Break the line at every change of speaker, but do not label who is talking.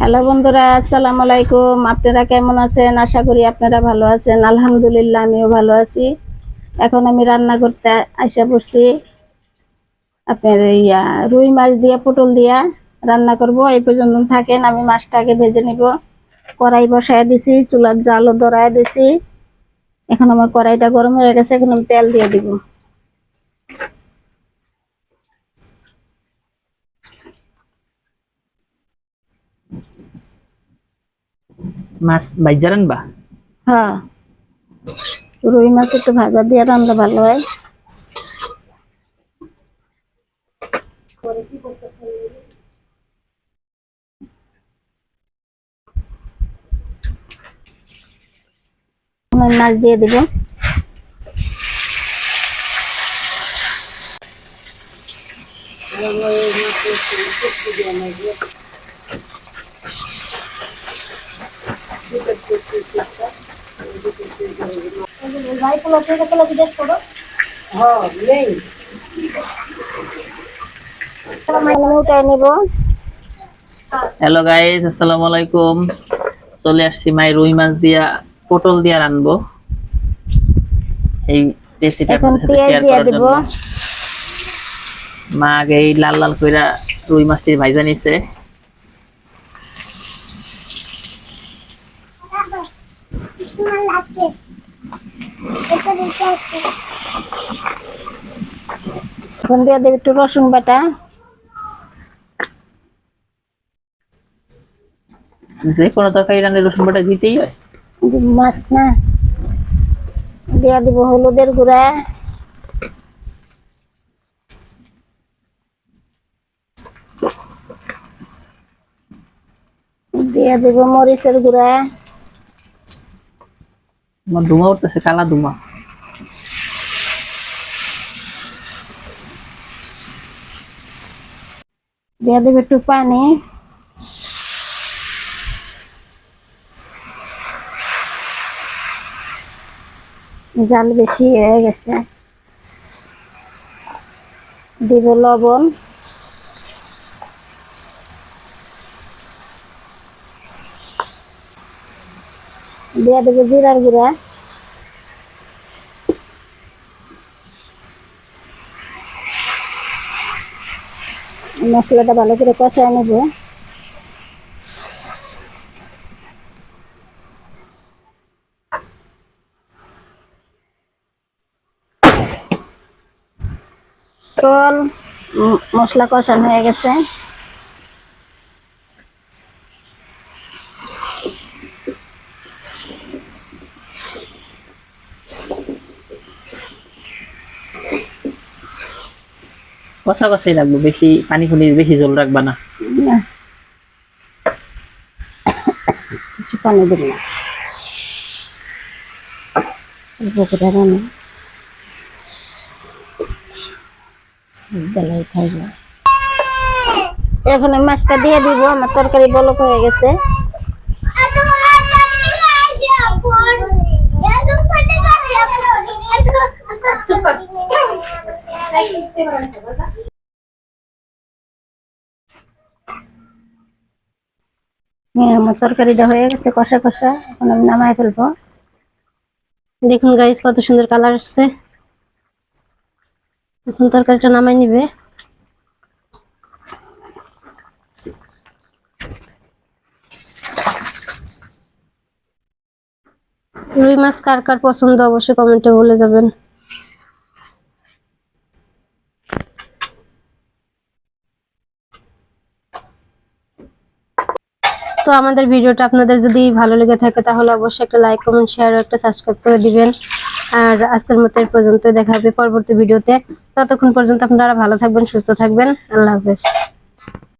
Hello বন্ধুরা, আসসালামু আলাইকুম। আপনারা কেমন আছেন? আশা করি আপনারা ভালো আছেন। আলহামদুলিল্লাহ, আমিও ভালো আছি। এখন আমি রান্না করতে আশা পড়ছি। আপনার ইয়া রুই মাছ দিয়ে, পটল দিয়া রান্না করব। এই পর্যন্ত থাকেন, আমি মাছটাকে ভেজে নিব। কড়াই বসায় দিছি, চুলার জালও ধরায় দিছি। এখন আমার কড়াইটা গরম হয়ে গেছে, এখন আমি তেল দিয়ে দিব।
মাছ বাইজা রানবা
হ্যাঁ। রুই মাছ একটু ভাজা দিয়ে রান্না ভালো হয়। মাছ দিয়ে দিব। উঠাই নিব
হ্যালো গাইস আসসালামু আলাইকুম চলে আসছি মাই রুই মাছ দিয়া পটল দিয়া রানবো। এই রেসিপি আপনাদের সাথে শেয়ার করার জন্য। মা আগে এই লাল লাল কইরা রুই মাছটি ভাইজা নিছে।
এখন দিয়ে দেব একটু রসুন বাটা।
যে কোনো তরকারি রান্নায় রসুন বাটা দিতেই হয়।
মাছ না। দিয়ে দিব হলুদের গুঁড়া। দিয়ে দিব মরিচের গুঁড়া।
ধুমা উঠতেছে কালা ধুমা
দিয়ে দেব একটু পানি। জাল বেশি হয়ে গেছে। দিব লবণ। দিয়ে দেবো জিরার গুঁড়া। মশলাটা ভালো করে কষায় নেব। মশলা কষানো হয়ে গেছে।
কষা কষাই রাখব বেশি পানি ফুলি বেশি জল রাখবা না।
না। এখন মাছটা দিয়ে দিব, আমার তরকারি বলক হয়ে গেছে। আমার তরকারিটা হয়ে গেছে কষা কষা। এখন আমি নামাই ফেলব।
দেখুন গাইস কত সুন্দর কালার আসছে। এখন তরকারিটা নামাই নিবে। রুই মাছ কার কার পছন্দ অবশ্যই কমেন্টে বলে যাবেন। তো আমাদের ভিডিওটা আপনাদের যদি ভালো লেগে থাকে, তাহলে অবশ্যই একটা লাইক কমেন্ট শেয়ার একটা সাবস্ক্রাইব করে দিবেন। আর আজকের মতো পর্যন্ত দেখা হবে পরবর্তী ভিডিওতে। ততক্ষণ পর্যন্ত আপনারা ভালো থাকবেন, সুস্থ থাকবেন। আল্লাহ হাফেজ।